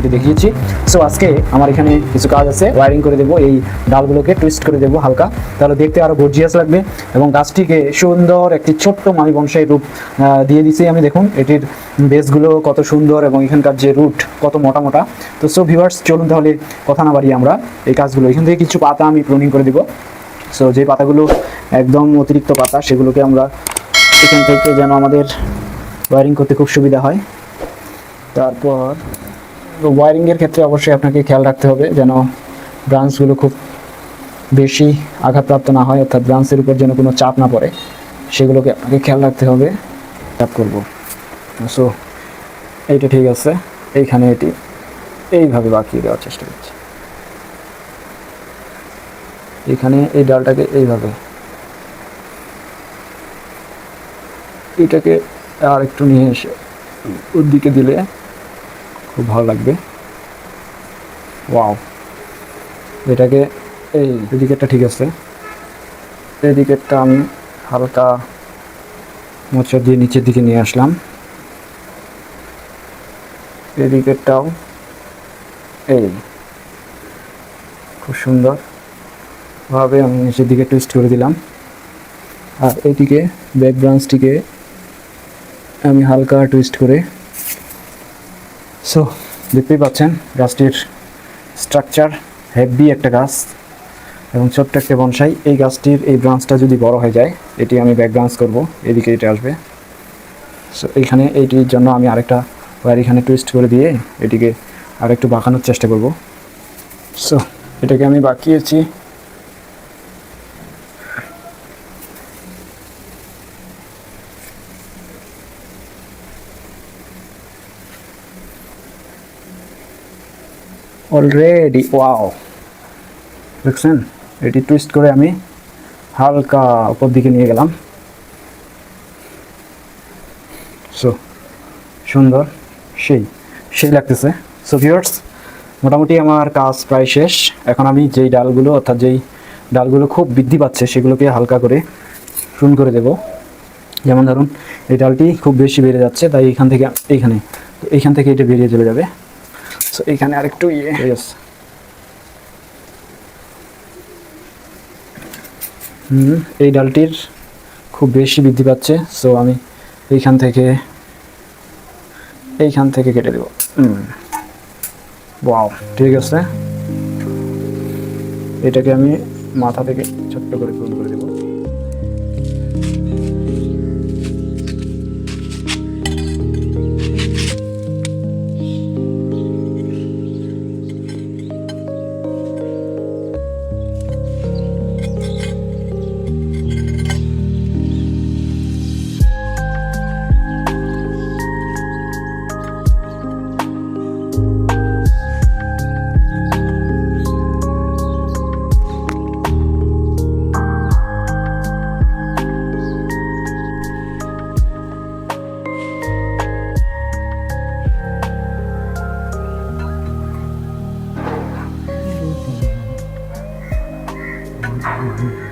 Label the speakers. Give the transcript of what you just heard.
Speaker 1: সেটি দেখিয়েছি। সো আজকে আমার এখানে কিছু কাজ আছে। ওয়ারিং করে দেবো, এই ডালগুলোকে টুইস্ট করে দেবো হালকা। তাহলে দেখতে আরও গর্জিয়াস লাগবে এবং গাছটিকে সুন্দর একটি ছোট্ট মানি বংশাই রূপ দিয়ে দিছি আমি। দেখুন, এটির বেসগুলো কত সুন্দর এবং এখানকার যে রুট কত মোটা মোটা। তো সো ভিউয়ার্স চলুন তাহলে কথা না বাড়িয়ে আমরা এই কাজগুলো। এখান থেকে কিছু পাতা আমি প্রুনিং করে দেবো। সো যে পাতাগুলো একদম অতিরিক্ত পাতা, সেগুলোকে আমরা এখান থেকে যেন আমাদের ওয়ারিং করতে খুব সুবিধা হয়। তারপর ওয়ারিংয়ের ক্ষেত্রে অবশ্যই আপনাকে খেয়াল রাখতে হবে যেন ব্রাঞ্চগুলো খুব বেশি আঘাতপ্রাপ্ত না হয়, অর্থাৎ ব্রাঞ্চের উপর যেন কোনো চাপ না পড়ে। সেগুলোকে আপনাকে খেয়াল রাখতে হবে। চাপ করব। সো এইটা ঠিক আছে। এইখানে এটি এইভাবে বাকিয়ে দেওয়ার চেষ্টা করছি। এখানে এই ডালটাকে এইভাবে। এটাকে আর একটু নিয়ে এসে ওর দিকে দিলে খুব ভালো লাগবে। ওয়াও। এটাকে, এই এদিকেরটা ঠিক আছে। এদিকেরটা আমি হালকা মোচড় দিয়ে নিচের দিকে নিয়ে আসলাম। এদিকেরটাও এই খুব সুন্দর। ভাবে আমি নিচের দিকে টুইস্ট করে দিলাম। আর এইদিকে ব্যাক আমি হালকা টুইস্ট করে সো দেখতেই পাচ্ছেন, গাছটির স্ট্রাকচার হেভি একটা গাছ এবং ছোট্ট একটা বনসাই। এই গাছটির এই ব্রাঞ্চটা যদি বড় হয়ে যায়, এটি আমি ব্যাক ব্রাঞ্চ করব, এদিকে এটা আসবে। সো এইখানে এইটির জন্য আমি আরেকটা ওয়ার এখানে টুইস্ট করে দিয়ে এটিকে আরেকটু বাঁকানোর চেষ্টা করব। সো এটাকে আমি বাঁকিয়েছি। অলরেডি ওয়াও দেখছেন? এটি টুইস্ট করে আমি হালকা উপর দিকে নিয়ে গেলাম। সো সুন্দর। সেই সেই লাগতেছে। সো ভিউয়ার্স মোটামুটি আমার কাজ প্রায় শেষ। এখন আমি যেই ডালগুলো, অর্থাৎ যেই ডালগুলো খুব বৃদ্ধি পাচ্ছে, সেগুলোকে হালকা করে শুন করে দেব। যেমন ধরুন, এই ডালটি খুব বেশি বেড়ে যাচ্ছে, তাই এখান থেকে, এইখানে, তো এইখান থেকে এটা বেরিয়ে চলে যাবে। এইখানে আরেকটু ইয়ে। হুম এই ডালটির খুব বেশি বৃদ্ধি পাচ্ছে। সো আমি এইখান থেকে এইখান থেকে কেটে দেব। ওয়াও ঠিক আছে। এটাকে আমি মাথা থেকে ছোট্ট করে পূরণ করে দেবো। 嗯嗯嗯。